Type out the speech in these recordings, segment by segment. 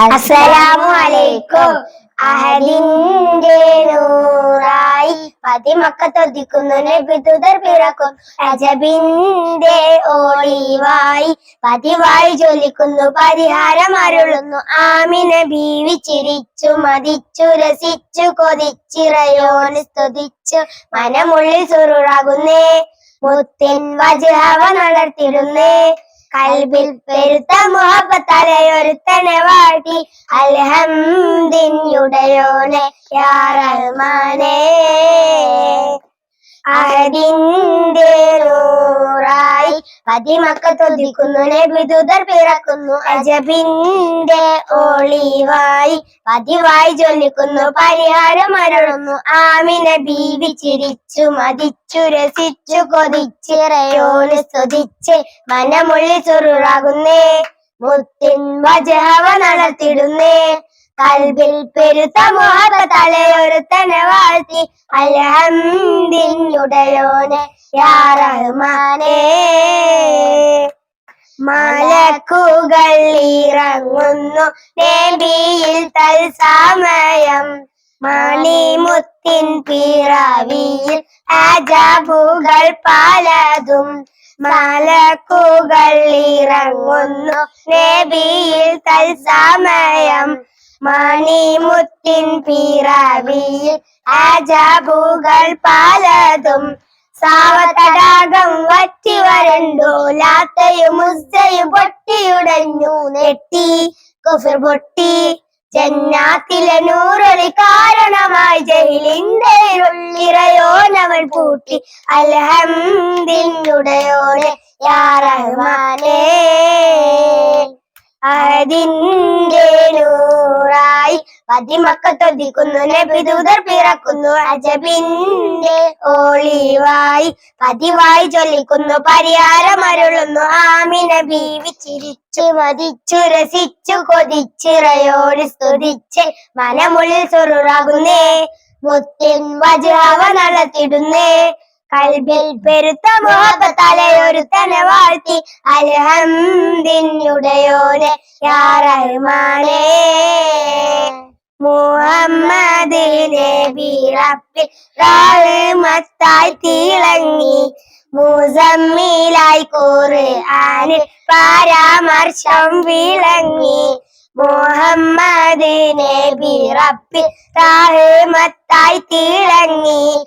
അസ്സലാമു അലൈക്കും അഹദിന്റെ നൂറായി പതിമക്കത്തൊതിക്കുന്നു നബിതുതർ പിറക്കും. അജബിന്റെ ഓളിവായി പതിവായി ജ്വലിക്കുന്നു. പരിഹാരം അരുളുന്നു. ആമിന ബീവി ചിരിച്ചു മതിച്ചു രസിച്ചു കൊതിച്ചിറയോന് സ്തുതിച്ചു. മനമുള്ളിൽ സുറുറാകുന്നേ. മുത്തിൻ വജഹവ നടത്തിടുന്നേ. കൽബിൽ പെരുത്ത മുഹബത്തലയൊരുത്തനെ വാഴ്ത്തി അൽഹംദിനുടയോനെ യാ റഹ്മാനേ. അഹദിന്റെ നൂറായി പതിമക്കത്തൊതിക്കുന്നു നബിതുതർ പിറക്കുന്നു. അജബിന്റെ ഒളിവായി പതിവായി ജ്വലിക്കുന്നു പരിഹാരം അരുളുന്നു. ആമിന ബീവി ചിരിച്ചു മതിച്ചു രസിച്ചു കൊതിച്ചിറയോന് സ്തുതിച്ച് മനമുള്ളി ചുരുറാകുന്നേ മുത്തിൻ വജഹവ നടത്തിടുന്നേ. കൽബിൽ പെരുത്ത മോഹ തലയൊരുത്തനെ വാഴ്ത്തി. അലഹന്തിയുടയോനെ യാ മലക്കുകൾ ഇറങ്ങുന്നു നേബിയിൽ തൽസമയം മണിമുത്തിൻ പിറവിയിൽ അജബുകൾ പലതും. മലക്കുകൾ ഇറങ്ങുന്നു നേബിയിൽ തൽസമയം മണിമുത്തിൻ പിറവിയിൽ അജാബുകൾ പലതും. സാവതടാകം വറ്റി വരണ്ടു ലാത്തയും മുസ്സയും പൊട്ടിയുടഞ്ഞു. നെട്ടി കുഫർ പൊട്ടി ജന്നാത്തിലെ നൂറൊളി കാരണമായി ജയിലിന്റെ ഉള്ളിറയോനവൾ പൂട്ടി. അൽഹംദിനുടയോനെ യാ റഹ്മാനേ. അതിന്റെ നൂറായി പതിമക്കത്തൊതിക്കുന്നു. നബിദൂതർ പിറക്കുന്നു. അജബിന്റെ ഓളിവായി പതിവായി ചൊല്ലിക്കുന്നു പരിഹാരം അരുളുന്നു ആമിന ബീവിച്ചിരിച്ചു മതിച്ചു രസിച്ചു കൊതിച്ചിറയോട് സ്തുതിച്ച് മനമുള്ളിൽ സുറുറാകുന്നേ. മുത്തിൻ വജാവ നടത്തിടുന്നേ. കൽബിൽ പെരുത്ത ഒരു വാഴ്ത്തി അൽഹംദിനുടയോനെ യാ റഹ്മാനേ. മുഹമ്മദ് നബി റബ്ബി തീളങ്ങി തിളങ്ങി. മുസമ്മിലായി ഖുർആനിൽ പരാമർശം വിളങ്ങി. മുഹമ്മദ് നബി റബ്ബി റഹ്മത്തായി തിളങ്ങി.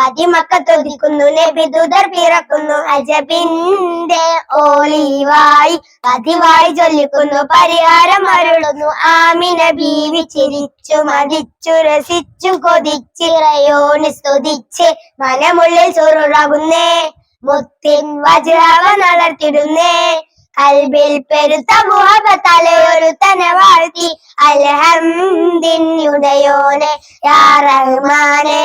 പതിമക്കത്തൊതിക്കുന്നു. നബിദുതർ പിറക്കുന്നു. അജബിന്റെ ഓളിവായി പതിവായി ചൊല്ലിക്കുന്നു പരിഹാരം അരുളുന്നു. ആമിന ബീവി ചിരിച്ചു മതിച്ചു രസിച്ചു കൊതിച്ചിറയോന് സ്തുതിച്ച് മനമുള്ളിൽ ചുരുളകുന്നേ മുത്തിൻ വജ്രാവ നടത്തിടുന്നേ കൽബിൽ പെരുത്ത മുഹബത്തലയൊരുത്തനെ വാഴ്ത്തി. അൽഹംദിനുടയോനെ യാ റഹ്മാനേ.